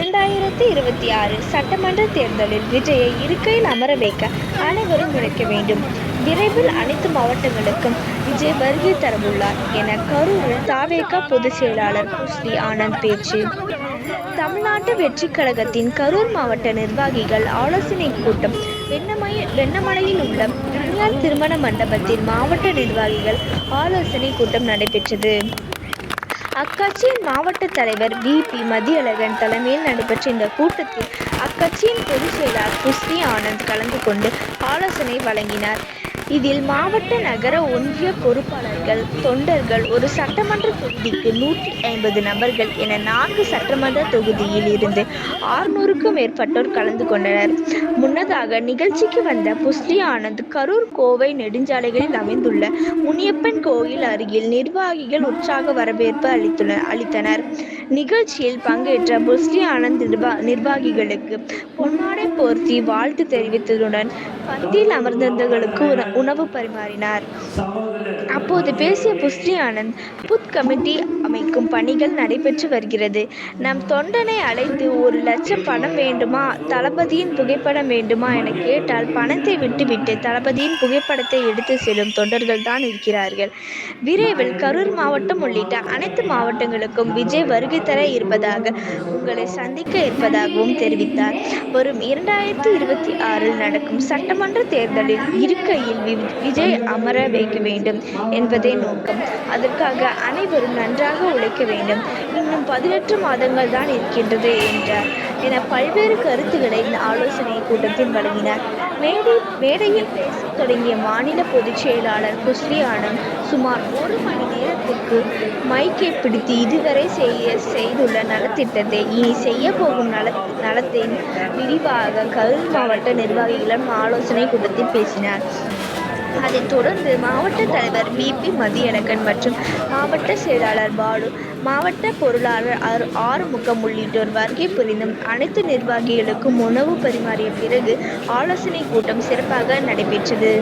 இரண்டாயிரத்தி இருபத்தி ஆறு சட்டமன்ற தேர்தலில் விஜயை இருக்கையில் அமர வைக்க அனைவரும் உழைக்க வேண்டும். விரைவில் அனைத்து மாவட்டங்களுக்கும் விஜய் வருகை தரவுள்ளார் என கரூரில் தாவேகா பொதுச் செயலாளர் புஸ்ரி ஆனந்த் பேச்சு. தமிழ்நாட்டு வெற்றிக் கழகத்தின் கரூர் மாவட்ட நிர்வாகிகள் ஆலோசனை கூட்டம் வெண்ணமலையில் உள்ள தனியார் திருமண மண்டபத்தில் மாவட்ட நிர்வாகிகள் ஆலோசனை கூட்டம் நடைபெற்றது. அக்கட்சியின் மாவட்ட தலைவர் வி. பி. மதியழகன் தலைமையில் நடைபெற்ற இந்த கூட்டத்தில் அக்கட்சியின் பொதுச் செயலாளர் புஸ்ரி ஆனந்த் கலந்து கொண்டு ஆலோசனை வழங்கினார். இதில் மாவட்ட நகர ஒன்றிய பொறுப்பாளர்கள் தொண்டர்கள் ஒரு சட்டமன்ற தொகுதிக்கு நூற்றி ஐம்பது நபர்கள் என நான்கு சட்டமன்ற தொகுதியில் இருந்து ஆறுநூறுக்கும் மேற்பட்டோர் கலந்து கொண்டனர். முன்னதாக நிகழ்ச்சிக்கு வந்த புஸ்ரி ஆனந்த் கரூர் கோவை நெடுஞ்சாலைகளில் அமைந்துள்ள முனியப்பன் கோயில் அருகில் நிர்வாகிகள் உற்சாக வரவேற்பு அளித்தனர். நிகழ்ச்சியில் பங்கேற்ற புஸ்ரி ஆனந்த் நிர்வாகிகளுக்கு பொன்னாடை போர்த்தி வாழ்த்து தெரிவித்ததுடன் பந்தியில் அமர்ந்தவர்களுக்கு உணவு பரிமாறினார். அப்போது பேசிய புஸ்ரி ஆனந்த் புத் கமிட்டி அமைக்கும் பணிகள் நடைபெற்று வருகிறது. நம் தொண்டனை அழைத்து ஒரு லட்சம் பணம் வேண்டுமா தளபதியின் புகைப்படம் வேண்டுமா என கேட்டால் பணத்தை விட்டுவிட்டு தளபதியின் புகைப்படத்தை எடுத்து செல்லும் தொண்டர்கள் தான் இருக்கிறார்கள். விரைவில் கரூர் மாவட்டம் உள்ளிட்ட அனைத்து மாவட்டங்களுக்கும் விஜய் வருகை தர இருப்பதாக உங்களை சந்திக்க இருப்பதாகவும் தெரிவித்தார். வரும் இரண்டாயிரத்தி இருபத்தி ஆறில் நடக்கும் சட்டமன்ற தேர்தலில் இருக்கையில் விஜய் அமர வைக்க வேண்டும் என்பதே நோக்கம். அதற்காக அனைவரும் நன்றாக உழைக்க வேண்டும். இன்னும் பதினெட்டு மாதங்கள் தான் இருக்கின்றது என்றார் என பல்வேறு கருத்துக்களை இந்த ஆலோசனை கூட்டத்தில் வழங்கினார். மேடையில் பேசத் தொடங்கிய மாநில பொதுச் செயலாளர் புஸ்ரி ஆனந்த் சுமார் ஒரு மணி நேரத்திற்கு மைக்கை பிடித்து இதுவரை செய்ய செய்துள்ள நலத்திட்டத்தை இனி செய்யப் போகும் நலத்தை விரிவாக கரூர் மாவட்ட நிர்வாகிகளிடம் ஆலோசனை கூட்டத்தில் பேசினார். அதைத் தொடர்ந்து மாவட்ட தலைவர் விபி மதியழகன் மற்றும் மாவட்ட செயலாளர் பாலு மாவட்ட பொருளாளர் ஆறுமுகம் உள்ளிட்டோர் வருகை புரிந்தும் அனைத்து நிர்வாகிகளுக்கும் உணவு பரிமாறிய பிறகு ஆலோசனைக் கூட்டம் சிறப்பாக நடைபெற்றது.